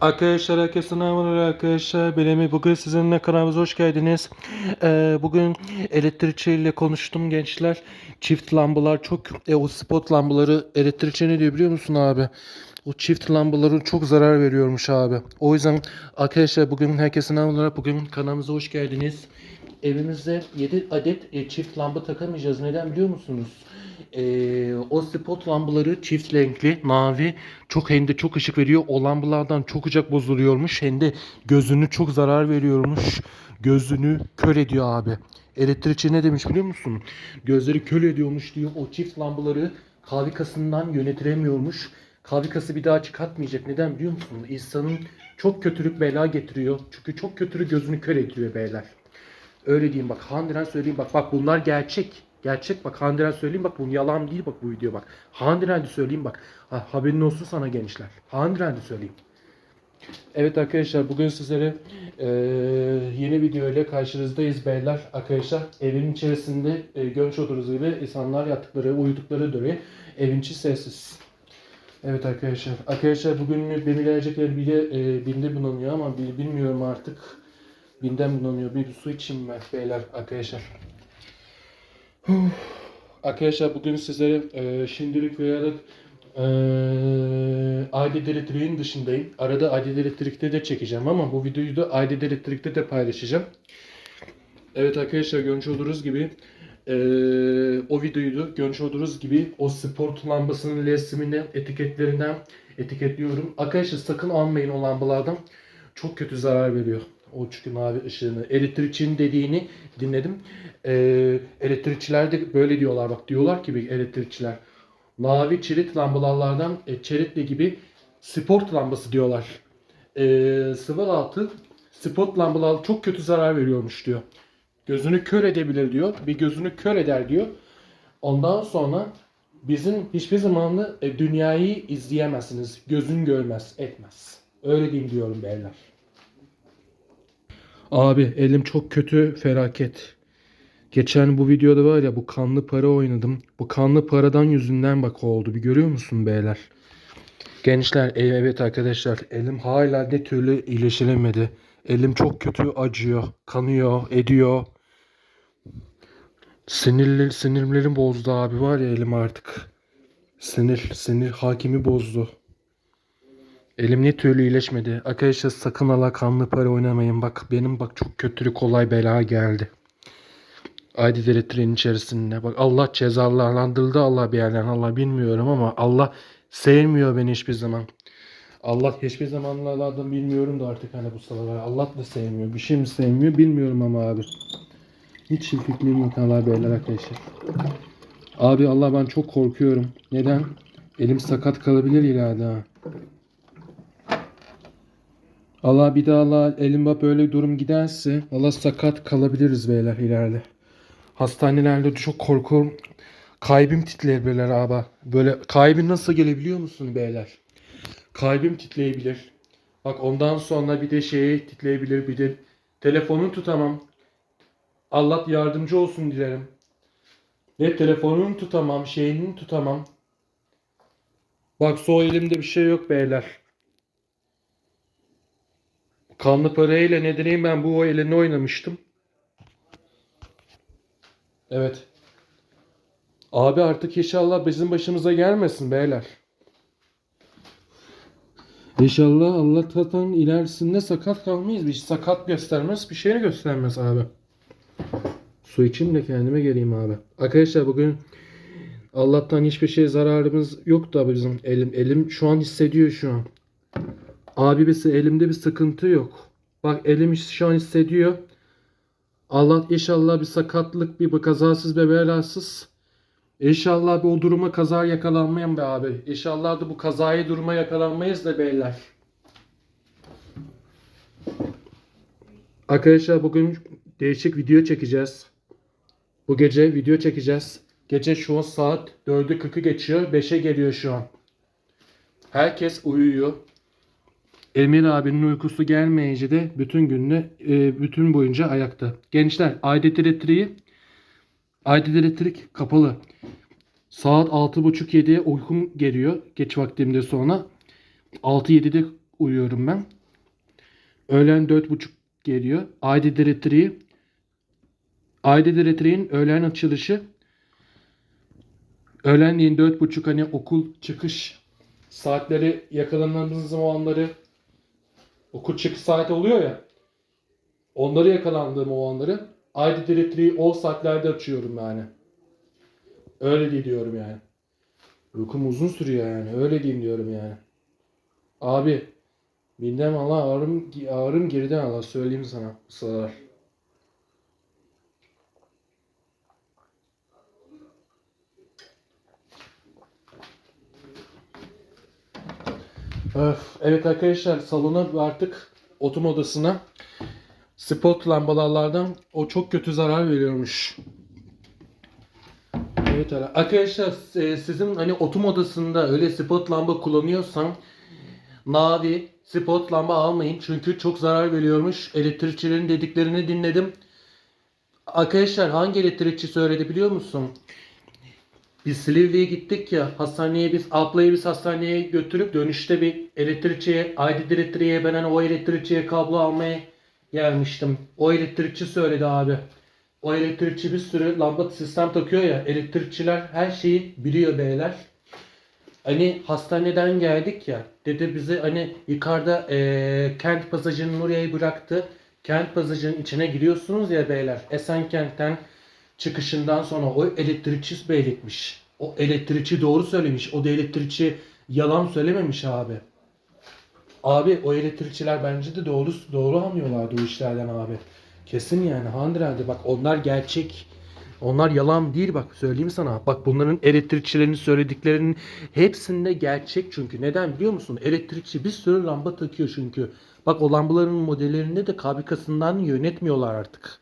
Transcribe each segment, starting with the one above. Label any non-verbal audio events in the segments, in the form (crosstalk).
Arkadaşlar herkese merhabalar arkadaşlar. Benim bugün sizinle kanalımıza hoş geldiniz. Ee, bugün elektrikçiyle konuştum gençler. Çift lambalar çok e, o spot lambaları elektrikçi ne diyor biliyor musun abi? O çift lambaların çok zarar veriyormuş abi. O yüzden arkadaşlar bugün herkese merhabalar. Bugün kanalımıza hoş geldiniz. Evimizde 7 adet e, çift lamba takamayacağız. Neden biliyor musunuz? Ee, o spot lambaları çift renkli, mavi, çok hem de çok ışık veriyor. O lambalardan çok sıcak bozuluyormuş. Hem de gözünü çok zarar veriyormuş. Gözünü kör ediyor abi. Elektrikçi ne demiş biliyor musun? Gözleri kör ediyormuş diyor. O çift lambaları kavikasından yönetilemiyormuş. Kavikası bir daha çıkartmayacak. Neden biliyor musun? İnsanın çok kötülük bela getiriyor. Çünkü çok kötülük gözünü kör ediyor beyler. Öyle diyeyim bak Handiren söyleyeyim bak bak bunlar gerçek. Gerçek bak Handiren söyleyeyim bak bu yalan değil bak bu video bak. Handiren de söyleyeyim bak. Ha, haberin olsun sana gençler. Handiren de söyleyeyim. Evet arkadaşlar bugün sizlere eee, yeni video ile karşınızdayız beyler. Arkadaşlar evin içerisinde e, görmüş olduğunuz gibi insanlar yattıkları uyudukları göre evin içi sessiz. Evet arkadaşlar. Arkadaşlar bugün benim gelecekleri bile e, binde bulunuyor ama bil- bilmiyorum artık. Binden bulunuyor. Bir su içeyim ben beyler arkadaşlar. Arkadaşlar bugün sizlere e, şimdilik da e, Aydın Elektrik'in dışındayım. Arada Aydın Elektrik'te de çekeceğim ama bu videoyu da Aydın Elektrik'te de paylaşacağım. Evet arkadaşlar görmüş olduğunuz gibi e, o videoyu da görmüş olduğunuz gibi o sport lambasının resminden etiketlerinden etiketliyorum. Arkadaşlar sakın almayın o lambalardan. Çok kötü zarar veriyor. O çünkü mavi ışığını. Elektrikçinin dediğini dinledim. Ee, elektrikçiler de böyle diyorlar. Bak diyorlar ki bir elektrikçiler. Mavi çerit lambalardan e, çeritli gibi sport lambası diyorlar. Ee, sıvı altı spot lambalar çok kötü zarar veriyormuş diyor. Gözünü kör edebilir diyor. Bir gözünü kör eder diyor. Ondan sonra bizim hiçbir zaman da e, dünyayı izleyemezsiniz. Gözün görmez, etmez. Öyle diyeyim diyorum beyler. Abi elim çok kötü felaket. Geçen bu videoda var ya bu kanlı para oynadım. Bu kanlı paradan yüzünden bak oldu. Bir görüyor musun beyler? Gençler e, evet arkadaşlar elim hala ne türlü iyileşilemedi. Elim çok kötü acıyor, kanıyor, ediyor. Sinirli, sinirlerim bozdu abi var ya elim artık. Sinir, sinir hakimi bozdu. Elim ne türlü iyileşmedi. Arkadaşlar sakın ala kanlı para oynamayın. Bak benim bak çok kötü kolay bela geldi. Aydi direktörün içerisinde. Bak Allah cezalandırdı Allah bir yerden. Allah bilmiyorum ama Allah sevmiyor beni hiçbir zaman. Allah hiçbir zaman Allah'dan bilmiyorum da artık hani bu sıralar. Allah da sevmiyor. Bir şey mi sevmiyor bilmiyorum ama abi. Hiç fikrim yok Allah beyler arkadaşlar. Abi Allah ben çok korkuyorum. Neden? Elim sakat kalabilir ileride ha. Allah bir daha Allah elimde böyle durum giderse Allah sakat kalabiliriz beyler ileride. Hastanelerde çok korkuyorum. Kalbim titrer beyler abi. Böyle kalbin nasıl gelebiliyor musun beyler? Kalbim titreyebilir. Bak ondan sonra bir de şeyi titreyebilir. Bir de telefonunu tutamam. Allah yardımcı olsun dilerim. Ne telefonunu tutamam, şeyini tutamam. Bak sol elimde bir şey yok beyler. Kanlı parayla ne deneyim ben bu elini oynamıştım. Evet. Abi artık inşallah bizim başımıza gelmesin beyler. İnşallah Allah tatan ilerisinde sakat kalmayız. Bir sakat göstermez, bir şey göstermez abi. Su içeyim de kendime geleyim abi. Arkadaşlar bugün Allah'tan hiçbir şey zararımız yoktu abi bizim elim. Elim şu an hissediyor şu an. Abi mesela elimde bir sıkıntı yok. Bak elim şu an hissediyor. Allah inşallah bir sakatlık, bir kazasız ve belasız. İnşallah bir o duruma kaza yakalanmayın be abi. İnşallah da bu kazayı duruma yakalanmayız da beyler. Arkadaşlar bugün değişik video çekeceğiz. Bu gece video çekeceğiz. Gece şu an saat 4'ü 40'ı geçiyor. 5'e geliyor şu an. Herkes uyuyor. Emir abinin uykusu gelmeyince de bütün gününü e, bütün boyunca ayakta. Gençler adet elektriği adet elektrik kapalı. Saat 6.30-7'ye uykum geliyor geç vaktimde sonra. 6-7'de uyuyorum ben. Öğlen 4.30 geliyor. ID Directory ID Directory'in öğlen açılışı öğlenleyin 4.30 hani okul çıkış saatleri yakalandığımız zamanları okul çıkış saati oluyor ya onları yakalandığım o anları ID Directory'yi o saatlerde açıyorum yani. Öyle diye diyorum yani. Uykum uzun sürüyor yani. Öyle diyeyim diyorum yani. Abi Bindem Allah ağrım, ağrım geriden Allah söyleyeyim sana bu sıralar. Öf, evet arkadaşlar salona artık oturma odasına spot lambalardan o çok kötü zarar veriyormuş. Evet. Arkadaşlar e, sizin hani oturma odasında öyle spot lamba kullanıyorsan Navi spot lamba almayın çünkü çok zarar veriyormuş. Elektrikçilerin dediklerini dinledim. Arkadaşlar hangi elektrikçi söyledi biliyor musun? Biz Silivri'ye gittik ya hastaneye biz ablayı biz hastaneye götürüp dönüşte bir elektrikçiye ID elektriğe ben hani o elektrikçiye kablo almaya gelmiştim. O elektrikçi söyledi abi. O elektrikçi bir sürü lamba sistem takıyor ya elektrikçiler her şeyi biliyor beyler. Hani hastaneden geldik ya dedi bizi hani yukarıda eee, kent pasajının oraya bıraktı. Kent pasajının içine giriyorsunuz ya beyler. Esenkent'ten çıkışından sonra o elektrikçi belirtmiş. O elektrikçi doğru söylemiş. O da elektrikçi yalan söylememiş abi. Abi o elektrikçiler bence de doğru doğru anlıyorlardı o işlerden abi. Kesin yani Handrade bak onlar gerçek. Onlar yalan değil bak söyleyeyim sana. Bak bunların elektrikçilerin söylediklerinin hepsinde gerçek çünkü. Neden biliyor musun? Elektrikçi bir sürü lamba takıyor çünkü. Bak o lambaların modellerini de fabrikasından yönetmiyorlar artık.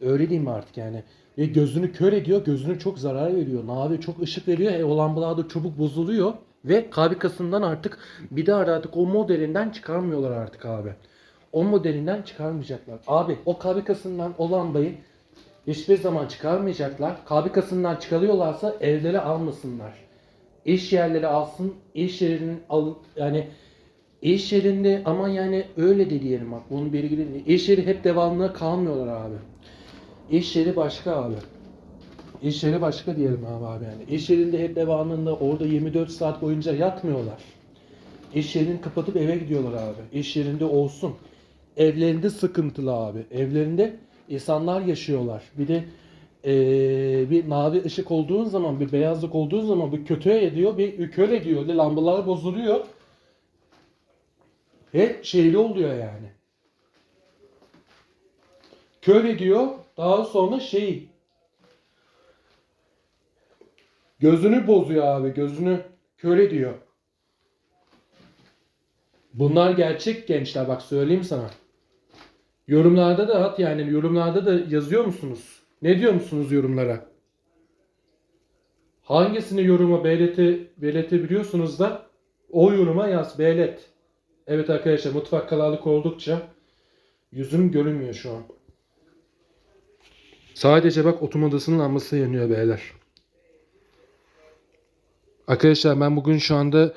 Öyle diyeyim artık yani. Ve gözünü kör ediyor, gözünü çok zarar veriyor. Navi çok ışık veriyor, e, o lambalar da çabuk bozuluyor. Ve fabrikasından artık bir daha artık o modelinden çıkarmıyorlar artık abi. O modelinden çıkarmayacaklar. Abi o fabrikasından o lambayı hiçbir zaman çıkarmayacaklar. Fabrikasından çıkarıyorlarsa evlere almasınlar. İş yerleri alsın, iş yerinin al yani iş yerinde ama yani öyle de diyelim bak bunun bilgileri iş yeri hep devamlı kalmıyorlar abi. İş yeri başka abi. İş yeri başka diyelim abi, abi yani. İş yerinde hep devamında orada 24 saat boyunca yatmıyorlar. İş yerini kapatıp eve gidiyorlar abi. İş yerinde olsun. Evlerinde sıkıntılı abi. Evlerinde insanlar yaşıyorlar. Bir de eee, bir mavi ışık olduğun zaman, bir beyazlık olduğu zaman bir kötü ediyor, bir kör ediyor. Lambalar bozuluyor. Hep şeyli oluyor yani. Kör ediyor. Daha sonra şey gözünü bozuyor abi. Gözünü kör ediyor. Bunlar gerçek gençler bak söyleyeyim sana. Yorumlarda da at yani yorumlarda da yazıyor musunuz? Ne diyor musunuz yorumlara? Hangisini yoruma belirti, belirtebiliyorsunuz da o yoruma yaz belet. Evet arkadaşlar mutfak kalabalık oldukça yüzüm görünmüyor şu an. Sadece bak oturma odasının lambası yanıyor beyler. Arkadaşlar ben bugün şu anda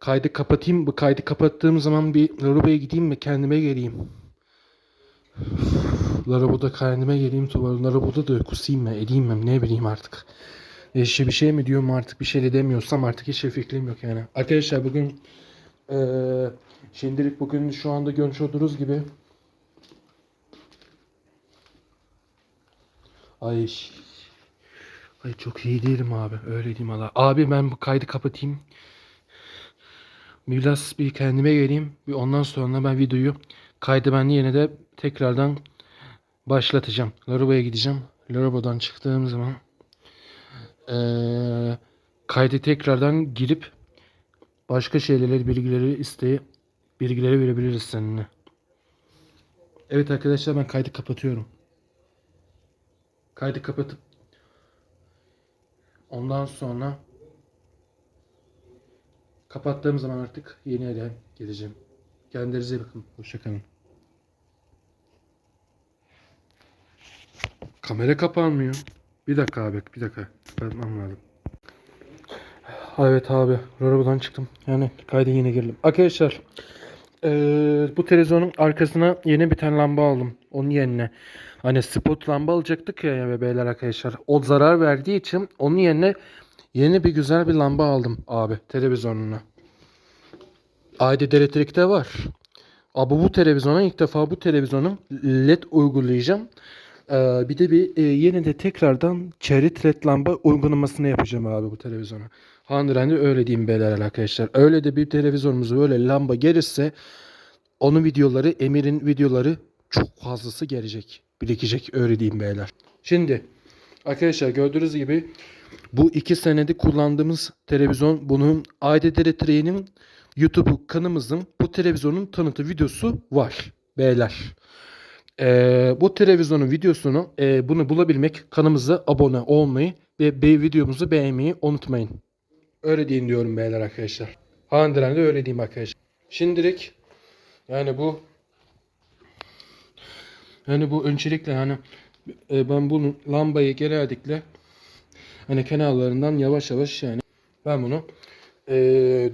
kaydı kapatayım. Bu kaydı kapattığım zaman bir lavaboya gideyim mi kendime geleyim. Lavaboda kendime geleyim. Lavaboda da kusayım mı edeyim mi ne bileyim artık. Eşe bir şey mi diyorum artık bir şey de demiyorsam artık hiç fikrim yok yani. Arkadaşlar bugün eee şimdilik bugün şu anda görmüş gibi Ay Ay çok iyi değilim abi. Öyle diyeyim Allah. Abi ben bu kaydı kapatayım. Biraz bir kendime geleyim. Bir ondan sonra ben videoyu kaydı ben yine de tekrardan başlatacağım. Larabo'ya gideceğim. Larabo'dan çıktığım zaman eee kaydı tekrardan girip başka şeyleri, bilgileri isteyip bilgileri verebiliriz seninle. Evet arkadaşlar ben kaydı kapatıyorum. Kaydı kapatıp ondan sonra kapattığım zaman artık yeni ele geleceğim. Kendinize bakın. Hoşçakalın. Kamera kapanmıyor. Bir dakika abi, bir dakika. Kapatmam lazım. Evet abi, arabadan çıktım. Yani kayda yine girdim. Arkadaşlar, eee, bu televizyonun arkasına yeni bir tane lamba aldım. Onun yerine. Hani spot lamba alacaktık ya beyler arkadaşlar. O zarar verdiği için onun yerine yeni bir güzel bir lamba aldım abi televizyonuna. Aydın Elektrik'te var. Abi bu televizyona ilk defa bu televizyonun led uygulayacağım. Ee, bir de bir e, yeni de tekrardan çerit led lamba uygulamasını yapacağım abi bu televizyona. Handıran'da öyle diyeyim beyler arkadaşlar. Öyle de bir televizyonumuza öyle lamba gelirse onun videoları, Emir'in videoları çok fazlası gelecek. Birikecek öyle diyeyim beyler. Şimdi arkadaşlar gördüğünüz gibi bu iki senede kullandığımız televizyon bunun Aydın Elektrik'in YouTube kanalımızın bu televizyonun tanıtı videosu var beyler. Ee, bu televizyonun videosunu e, bunu bulabilmek kanalımıza abone olmayı ve be videomuzu beğenmeyi unutmayın. Öyle deyin diyorum beyler arkadaşlar. Handiren de öyle diyeyim arkadaşlar. Şimdilik yani bu yani bu öncelikle hani e, ben bunu lambayı genellikle hani kenarlarından yavaş yavaş yani ben bunu e,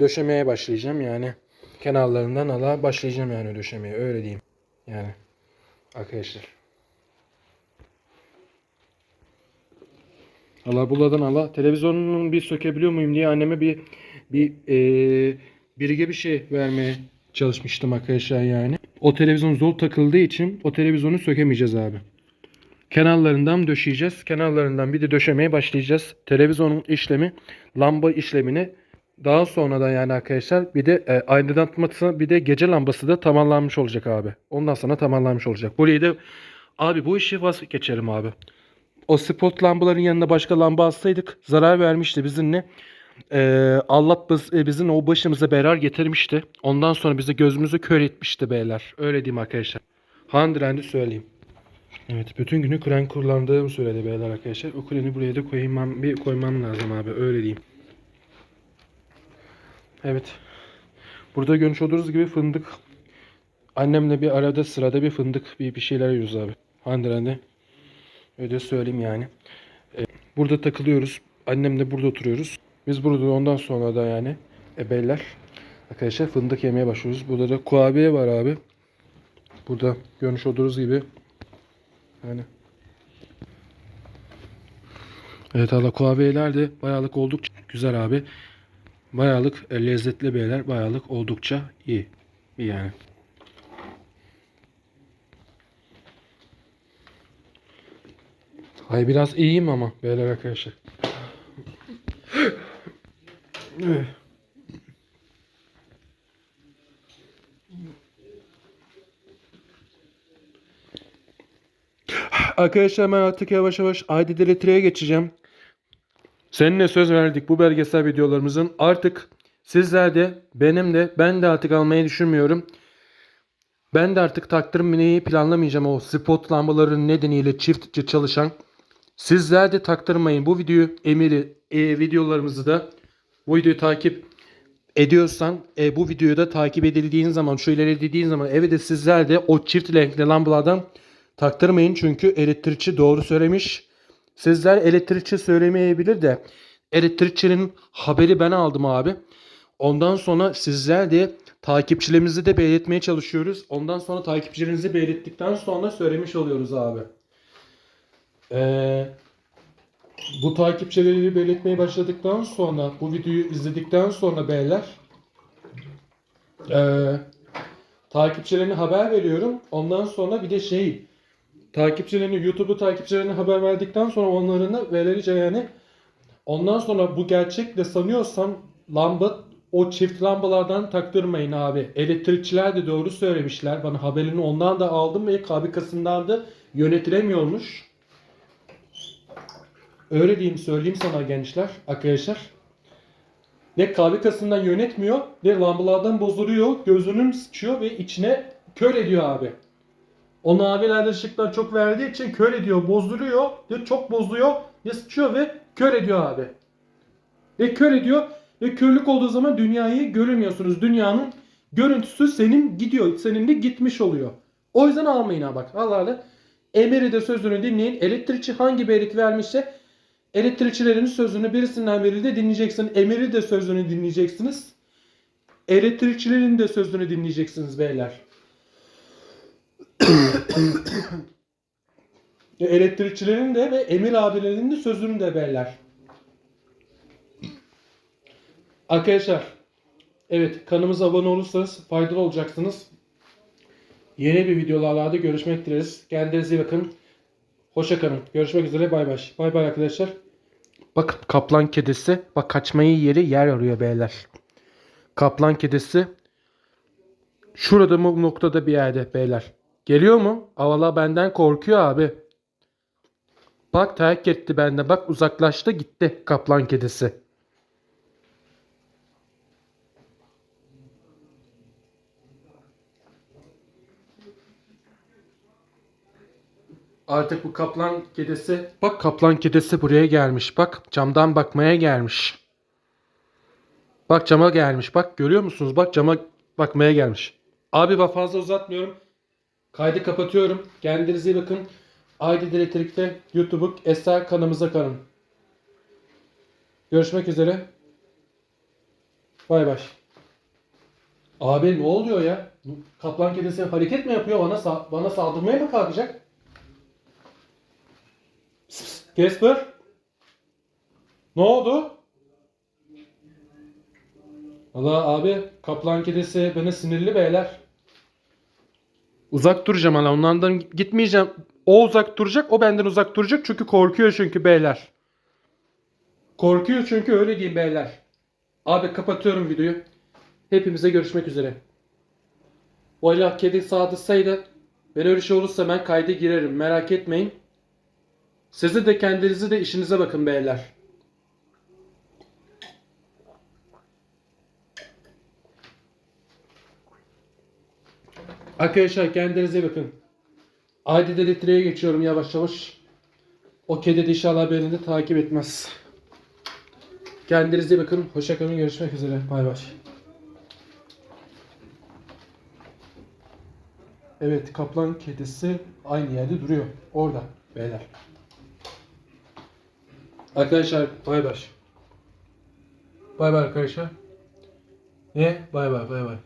döşemeye başlayacağım. Yani kenarlarından ala başlayacağım yani döşemeye. Öyle diyeyim. Yani arkadaşlar. Allah buladan Allah televizyonunu bir sökebiliyor muyum diye anneme bir bir e, birige bir şey vermeye çalışmıştım arkadaşlar yani. O televizyon zor takıldığı için o televizyonu sökemeyeceğiz abi. Kenarlarından döşeyeceğiz. Kenarlarından bir de döşemeye başlayacağız. Televizyonun işlemi lamba işlemini daha sonra da yani arkadaşlar bir de e, aydınlatması bir de gece lambası da tamamlanmış olacak abi. Ondan sonra tamamlanmış olacak. Burayı da abi bu işi vazgeçelim abi. O spot lambaların yanına başka lamba alsaydık zarar vermişti bizimle. Ee, Allah biz, e, bizim o başımıza berar getirmişti. Ondan sonra bize gözümüzü kör etmişti beyler. Öyle diyeyim arkadaşlar. Handirendi söyleyeyim. Evet bütün günü kren kullandığım söyledi beyler arkadaşlar. O kreni buraya da koymam, bir koymam lazım abi öyle diyeyim. Evet. Burada görmüş olduğunuz gibi fındık. Annemle bir arada sırada bir fındık bir, bir şeyler yiyoruz abi. Handirendi. Öyle söyleyeyim yani. Ee, burada takılıyoruz. Annemle burada oturuyoruz. Biz burada ondan sonra da yani e, beyler arkadaşlar fındık yemeye başlıyoruz. Burada da kurabiye var abi. Burada görmüş olduğunuz gibi yani Evet hala kurabiyeler de bayağılık oldukça güzel abi. Bayağılık e, lezzetli beyler bayağılık oldukça iyi. İyi yani. Hay biraz iyiyim ama beyler arkadaşlar. Arkadaşlar ben artık yavaş yavaş ID Delete'ye geçeceğim. Seninle söz verdik bu belgesel videolarımızın artık sizler de benim de ben de artık almayı düşünmüyorum. Ben de artık taktırmayı planlamayacağım o spot lambaların nedeniyle çiftçe çalışan. Sizler de taktırmayın bu videoyu emiri e, videolarımızı da bu videoyu takip ediyorsan e, bu videoyu da takip edildiğin zaman şu ilerlediğin zaman evet de sizler de o çift renkli lambalardan taktırmayın çünkü elektrikçi doğru söylemiş. Sizler elektrikçi söylemeyebilir de elektrikçinin haberi ben aldım abi. Ondan sonra sizler de takipçilerimizi de belirtmeye çalışıyoruz. Ondan sonra takipçilerinizi belirttikten sonra söylemiş oluyoruz abi. Ee, bu takipçileri belirtmeye başladıktan sonra bu videoyu izledikten sonra beyler ee, takipçilerine haber veriyorum. Ondan sonra bir de şey takipçilerini YouTube'u takipçilerine haber verdikten sonra onların vereceği yani ondan sonra bu gerçek de sanıyorsan lamba o çift lambalardan taktırmayın abi. Elektrikçiler de doğru söylemişler. Bana haberini ondan da aldım ve fabrikasından da yönetilemiyormuş. Öyle diyeyim söyleyeyim sana gençler, arkadaşlar. Ne fabrikasından yönetmiyor ne lambalardan bozuluyor. Gözünün sıçıyor ve içine kör ediyor abi. O mavilerde ışıklar çok verdiği için kör ediyor, bozduruyor. Ya çok bozuyor ya sıçıyor ve kör ediyor abi. Ve kör ediyor ve körlük olduğu zaman dünyayı göremiyorsunuz. Dünyanın görüntüsü senin gidiyor. Senin de gitmiş oluyor. O yüzden almayın ha bak. Allah'la Emir'i de sözünü dinleyin. Elektrikçi hangi berik vermişse elektrikçilerin sözünü birisinden biri de dinleyeceksin. Emir'i de sözünü dinleyeceksiniz. elektrikçilerin de sözünü dinleyeceksiniz beyler. (coughs) elektrikçilerin de ve Emir abilerinin de sözünü de beyler. Arkadaşlar evet kanalımıza abone olursanız faydalı olacaksınız. Yeni bir videolarla da görüşmek dileriz. Kendinize iyi bakın. Hoşça kalın. Görüşmek üzere. Bay bay. Bay bay arkadaşlar. Bak kaplan kedisi. Bak kaçmayı yeri yer arıyor beyler. Kaplan kedisi. Şurada mı noktada bir yerde beyler. Geliyor mu? Avala benden korkuyor abi. Bak terk etti benden. Bak uzaklaştı gitti kaplan kedisi. Artık bu kaplan kedisi. Bak kaplan kedisi buraya gelmiş. Bak camdan bakmaya gelmiş. Bak cama gelmiş. Bak görüyor musunuz? Bak cama bakmaya gelmiş. Abi bak fazla uzatmıyorum. Kaydı kapatıyorum. Kendinize iyi bakın. Aydın Elektrik'te YouTube'u Eser kanalımıza kalın. Görüşmek üzere. Bay bay. Abi ne oluyor ya? Kaplan kedisi hareket mi yapıyor? Bana bana saldırmaya mı kalkacak? Casper? Ne oldu? Valla abi kaplan kedisi bana sinirli beyler. Uzak duracağım hala onlardan gitmeyeceğim. O uzak duracak o benden uzak duracak çünkü korkuyor çünkü beyler. Korkuyor çünkü öyle diyeyim beyler. Abi kapatıyorum videoyu. Hepimize görüşmek üzere. Valla kedi sağdırsaydı ben öyle şey olursa ben kayda girerim merak etmeyin. Sizi de kendinizi de işinize bakın beyler. Arkadaşlar kendinize bakın. Aydın elektriğe geçiyorum yavaş yavaş. O kedi de inşallah beni takip etmez. Kendinize bakın. Hoşça kalın. Görüşmek üzere. Bay bay. Evet kaplan kedisi aynı yerde duruyor. Orada beyler. Arkadaşlar bay bay. Bay bay arkadaşlar. Ne? Bay bay bay bay.